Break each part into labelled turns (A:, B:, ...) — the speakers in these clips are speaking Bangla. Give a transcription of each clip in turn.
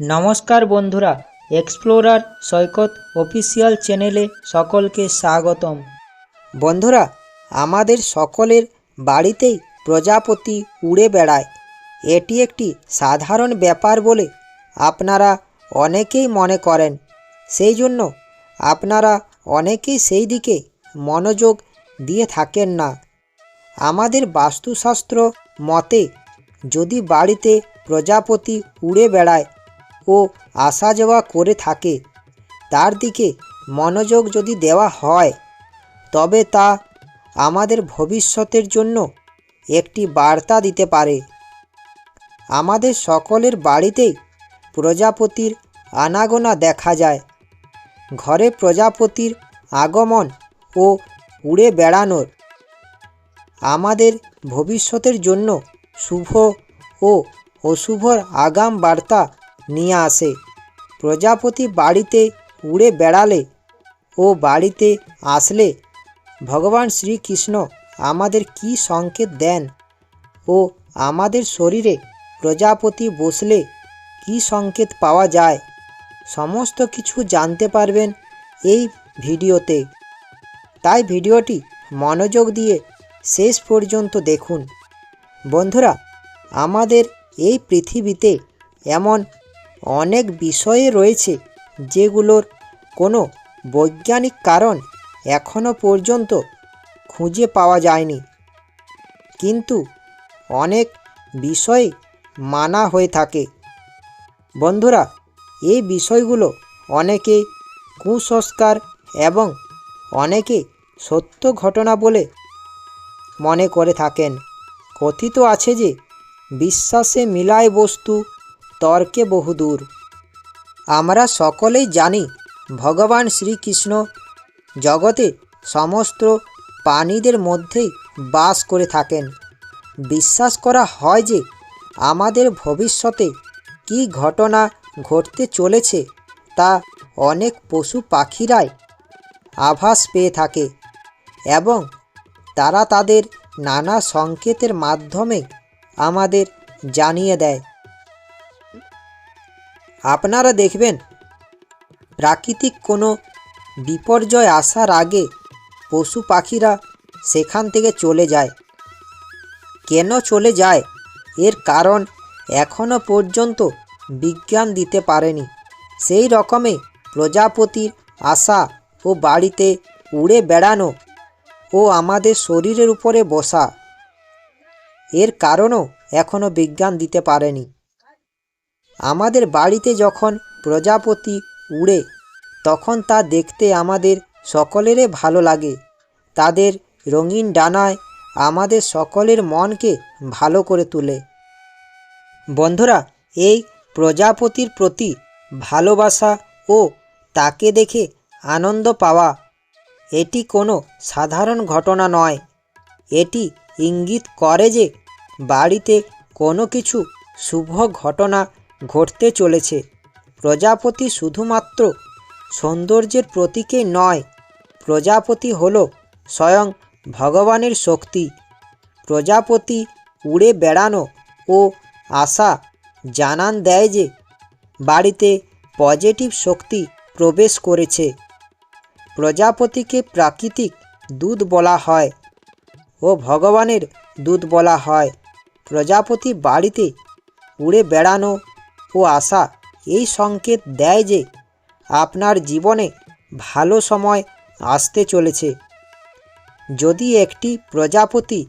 A: নমস্কার বন্ধুরা এক্সপ্লোরার সৈকত অফিসিয়াল চ্যানেলে সকলকে স্বাগতম। বন্ধুরা, আমাদের সকলের বাড়িতেই প্রজাপতি উড়ে বেড়ায়। এটি একটি সাধারণ ব্যাপার বলে আপনারা অনেকেই মনে করেন। সেই জন্য আপনারা অনেকেই সেই দিকে মনোযোগ দিয়ে থাকেন না। আমাদের বাস্তুশাস্ত্র মতে, যদি বাড়িতে প্রজাপতি উড়ে বেড়ায় ও আসা যাওয়া করে থাকে। তার দিকে মনোযোগ যদি দেওয়া হয়, তবে তা আমাদের ভবিষ্যতের জন্য একটি বার্তা দিতে পারে। আমাদের সকলের বাড়িতেই প্রজাপতির আনাগোনা দেখা যায়। ঘরে প্রজাপতির আগমন ও উড়ে বেড়ানোর আমাদের ভবিষ্যতের জন্য শুভ ও অশুভর আগাম বার্তা নিয়ে আসে। প্রজাপতি বাড়িতে উড়ে বেড়ালে ও বাড়িতে আসলে, ভগবান শ্রীকৃষ্ণ আমাদের কি সংকেত দেন ও আমাদের শরীরে প্রজাপতি বসলে কি সংকেত পাওয়া যায়? সমস্ত কিছু জানতে পারবেন এই ভিডিওতে। তাই ভিডিওটি মনোযোগ দিয়ে শেষ পর্যন্ত দেখুন। বন্ধুরা, আমাদের এই পৃথিবীতে এমন অনেক বিষয়ে রয়েছে যেগুলোর কোনো বৈজ্ঞানিক কারণ এখনও পর্যন্ত খুঁজে পাওয়া যায়নি। কিন্তু অনেক বিষয় মানা হয়ে থাকে। বন্ধুরা, এই বিষয়গুলো অনেকে কুসংস্কার এবং অনেকে সত্য ঘটনা বলে মনে করে থাকেন। কথিত আছে যে বিশ্বাসে মিলায় বস্তু তর্কে বহুদূর। আমরা সকলেই জানি, ভগবান শ্রীকৃষ্ণ জগতে সমস্ত প্রাণীদের মধ্যেই বাস করে থাকেন। বিশ্বাস করা হয় যে, আমাদের ভবিষ্যতে কি ঘটনা ঘটতে চলেছে তা অনেক পশু পাখিরাই আভাস পেয়ে থাকে এবং তারা তাদের নানা সংকেতের মাধ্যমে আমাদের জানিয়ে দেয়। আপনারা দেখবেন প্রাকৃতিক কোনো বিপর্যয় আসার আগে পশু পাখিরা সেখান থেকে চলে যায়। কেন চলে যায়? এর কারণ এখনও পর্যন্ত বিজ্ঞান দিতে পারেনি। সেই রকমে প্রজাপতির আশা ও বাড়িতে উড়ে বেড়ানো ও আমাদের শরীরের উপরে বসা, এর কারণও এখনও বিজ্ঞান দিতে পারেনি। আমাদের বাড়িতে যখন প্রজাপতি উড়ে, তখন তা দেখতে আমাদের সকলেরই ভালো লাগে। তাদের রঙিন ডানায় আমাদের সকলের মনকে ভালো করে তোলে। বন্ধুরা, এই প্রজাপতির প্রতি ভালোবাসা ও তাকে দেখে আনন্দ পাওয়া, এটি কোনো সাধারণ ঘটনা নয়। এটি ইঙ্গিত করে যে বাড়িতে কোনো কিছু শুভ ঘটনা ঘটতে চলেছে। প্রজাপতি শুধুমাত্র সৌন্দর্যের প্রতীকে নয়, প্রজাপতি হলো স্বয়ং ভগবানের শক্তি। প্রজাপতি উড়ে বেড়ানো ও আশা জানান দেয় যে বাড়িতে পজিটিভ শক্তি প্রবেশ করেছে। প্রজাপতিকে প্রাকৃতিক দুধ বলা হয় ও ভগবানের দুধ বলা হয়। প্রজাপতি বাড়িতে উড়ে বেড়ানো ও আশা এই সংকেত দেয় যে আপনার জীবনে ভালো সময় আসতে চলেছে। যদি একটি প্রজাপতি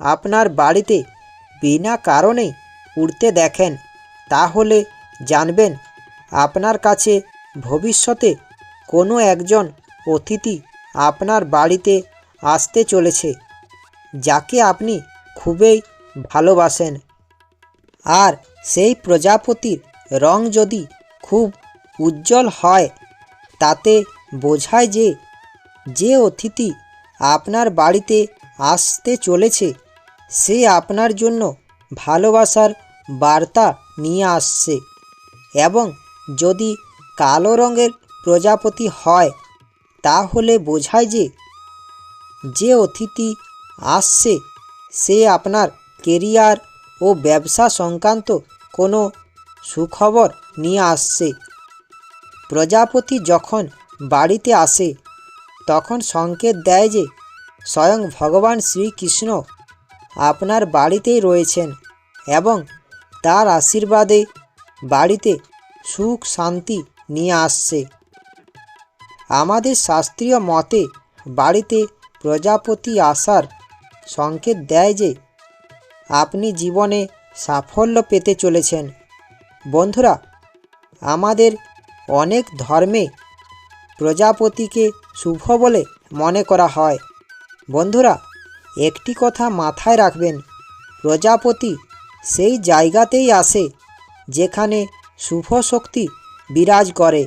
A: আপনার বাড়িতে বিনা কারণে উড়তে দেখেন, তাহলে জানবেন আপনার কাছে ভবিষ্যতে কোনো একজন অতিথি আপনার বাড়িতে আসতে চলেছে, যাকে আপনি খুবই ভালোবাসেন। আর সেই প্রজাপতির রং যদি খুব উজ্জ্বল হয়, তাতে বোঝায় যে যে অতিথি আপনার বাড়িতে আসতে চলেছে, সে আপনার জন্য ভালোবাসার বার্তা নিয়ে আসছে। এবং যদি কালো রঙের প্রজাপতি হয়, তাহলে বোঝায় যে যে অতিথি আসছে, সে আপনার কেরিয়ার ও ব্যবসা সংক্রান্ত কোনো সুখবর নিয়ে আসছে। প্রজাপতি যখন বাড়িতে আসে, তখন সংকেত দেয় যে, স্বয়ং ভগবান শ্রীকৃষ্ণ আপনার বাড়িতেই রয়েছেন এবং তার আশীর্বাদে বাড়িতে সুখ শান্তি নিয়ে আসছে। আমাদের শাস্ত্রীয় মতে, বাড়িতে প্রজাপতি আসার সংকেত দেয় যে, আপনি জীবনে সাফল্য পেতে চলেছেন। বন্ধুরা, আমাদের অনেক ধর্মে প্রজাপতিকে শুভ বলে মনে করা হয়। বন্ধুরা, একটি কথা মাথায় রাখবেন, প্রজাপতি সেই জায়গাতেই আসে যেখানে শুভ শক্তি বিরাজ করে।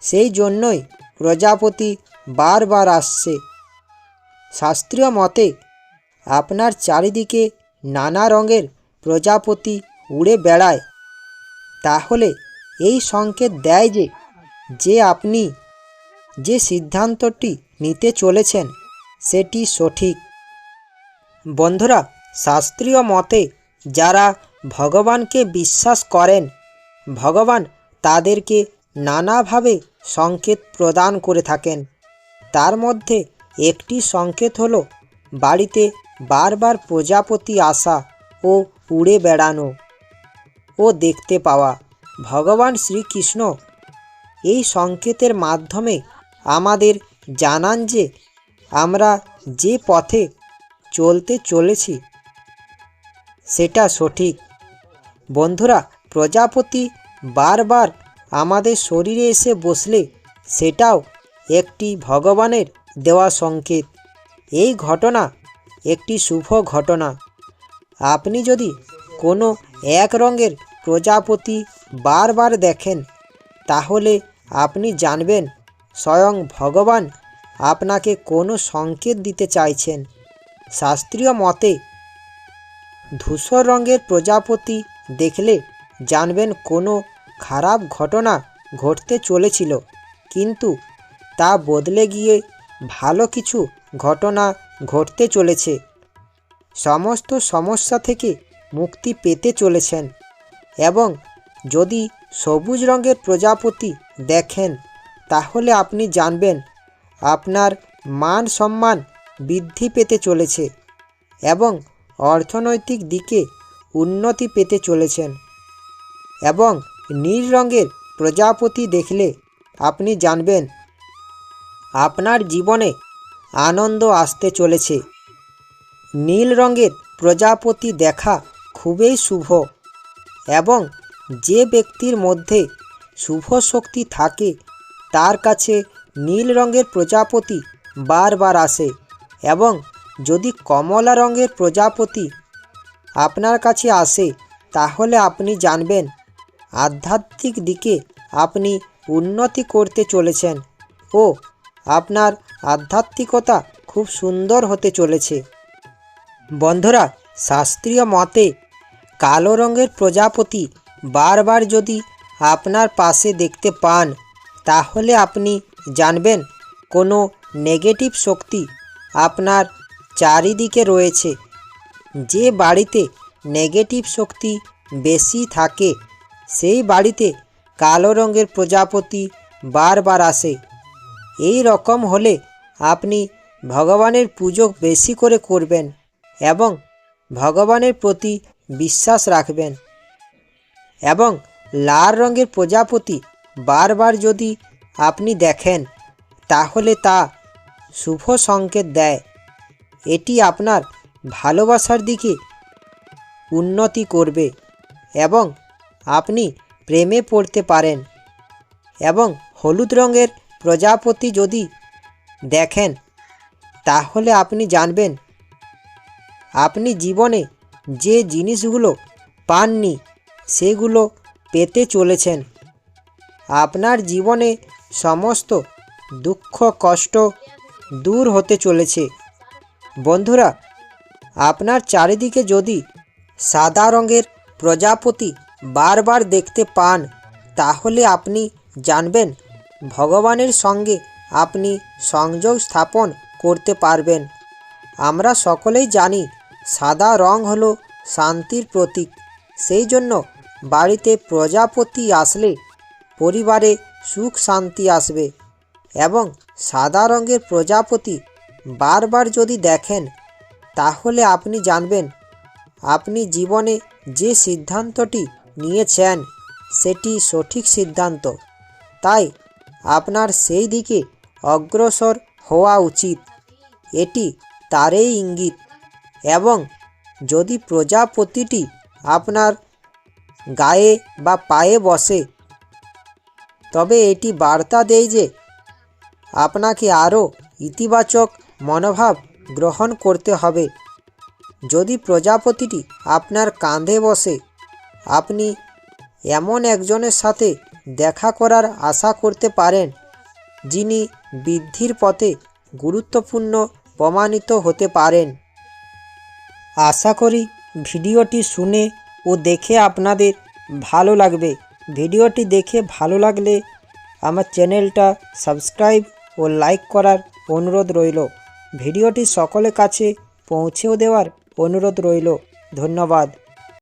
A: সেই জন্যই প্রজাপতি বারবার আসছে। শাস্ত্রীয় মতে, আপনার চারিদিকে নানা রঙের প্রজাপতি উড়ে বেড়ায়। তাহলে এই সংকেত দেয় যে যে আপনি যে সিদ্ধান্তটি নিতে চলেছেন, সেটি সঠিক। বন্ধুরা, শাস্ত্রীয় মতে যারা ভগবানকে বিশ্বাস করেন, ভগবান তাদেরকে নানাভাবে সংকেত প্রদান করে থাকেন। তার মধ্যে একটি সংকেত হলো বাড়িতে বারবার প্রজাপতি আসা ও উড়ে বেড়ানো। ও দেখতে পাওয়া। ভগবান শ্রীকৃষ্ণ এই সংকেতের মাধ্যমে আমাদের জানান যে আমরা যে পথে চলতে চলেছি, সেটা সঠিক। বন্ধুরা, প্রজাপতি বারবার আমাদের শরীরে এসে বসলে সেটাও একটি ভগবানের দেওয়া সংকেত। এই ঘটনা একটি শুভ ঘটনা। আপনি যদি কোনো এক রঙের প্রজাপতি বারবার দেখেন, তাহলে আপনি জানবেন, স্বয়ং ভগবান আপনাকে কোনো সংকেত দিতে চাইছেন। শাস্ত্রীয় মতে, ধূসর রঙের প্রজাপতি দেখলে জানবেন কোনো খারাপ ঘটনা ঘটতে চলেছিল, কিন্তু তা বদলে গিয়ে ভালো কিছু ঘটনা ঘটতে চলেছে। সমস্ত সমস্যা থেকে মুক্তি পেতে চলেছেন। এবং যদি সবুজ রঙের প্রজাপতি দেখেন, তাহলে আপনি জানবেন আপনার মান সম্মান বৃদ্ধি পেতে চলেছে এবং অর্থনৈতিক দিকে উন্নতি পেতে চলেছেন এবং নীল রঙের প্রজাপতি দেখলে আপনি জানবেন আপনার জীবনে আনন্দ আসতে চলেছে। নীল রঙের প্রজাপতি দেখা খুবই শুভ। এবং যে ব্যক্তির মধ্যে শুভ শক্তি থাকে, তার কাছে নীল রঙের প্রজাপতি বারবার আসে এবং যদি কমলা রঙের প্রজাপতি আপনার কাছে আসে, তাহলে আপনি জানবেন আধ্যাত্মিক দিকে আপনি উন্নতি করতে চলেছেন ও আপনার আধ্যাত্মিকতা খুব সুন্দর হতে চলেছে। বন্ধুরা, শাস্ত্রীয় মতে কালো রঙের প্রজাপতি বারবার যদি আপনার পাশে দেখতে পান, তাহলে আপনি জানবেন কোনো নেগেটিভ শক্তি আপনার চারিদিকে রয়েছে। যে বাড়িতে নেগেটিভ শক্তি বেশি থাকে, সেই বাড়িতে কালো রঙের প্রজাপতি বারবার আসে। এই রকম হলে আপনি ভগবানের পুজো বেশি করে করবেন এবং ভগবানের প্রতি বিশ্বাস রাখবেন। এবং লাল রঙের প্রজাপতি বারবার যদি আপনি দেখেন, তাহলে তা শুভ সংকেত দেয়। এটি আপনার ভালোবাসার দিকে উন্নতি করবে এবং আপনি প্রেমে পড়তে পারেন। এবং হলুদ রঙের প্রজাপতি যদি দেখেন, তাহলে আপনি জানবেন, আপনি জীবনে যে জিনিসগুলো পাননি, সেগুলো পেতে চলেছেন। আপনার জীবনে সমস্ত দুঃখ, কষ্ট দূর হতে চলেছে। বন্ধুরা, আপনার চারিদিকে যদি সাদা রঙের প্রজাপতি বারবার দেখতে পান, তাহলে আপনি জানবেন, ভগবানের সঙ্গে আপনি সংযোগ স্থাপন করতে পারবেন। আমরা সকলেই জানি সাদা রং হলো শান্তির প্রতীক। সেই জন্য বাড়িতে প্রজাপতি আসলে পরিবারে সুখ শান্তি আসবে এবং সাদা রঙের প্রজাপতি বারবার যদি দেখেন, তাহলে আপনি জানবেন, আপনি জীবনে যে সিদ্ধান্তটি নিয়েছেন, সেটি সঠিক সিদ্ধান্ত। তাই আপনার সেই দিকে অগ্রসর হওয়া উচিত। এটি তারই ইঙ্গিত। এবং যদি প্রজাপতিটি আপনার গায়ে বা পায়ে বসে, তবে এটি বার্তা দেয় যে আপনাকে আরও ইতিবাচক মনোভাব গ্রহণ করতে হবে। যদি প্রজাপতিটি আপনার কাঁধে বসে, আপনি এমন একজনের সাথে দেখা করার আশা করতে পারেন, যিনি বৃদ্ধির পথে গুরুত্বপূর্ণ প্রমাণিত হতে পারেন। আশা করি ভিডিওটি শুনে ও দেখে আপনাদের ভালো লাগবে। ভিডিওটি দেখে ভালো লাগলে আমার চ্যানেলটা সাবস্ক্রাইব ও লাইক করার অনুরোধ রইল। ভিডিওটি সকলের কাছে পৌঁছেও দেওয়ার অনুরোধ রইল। ধন্যবাদ।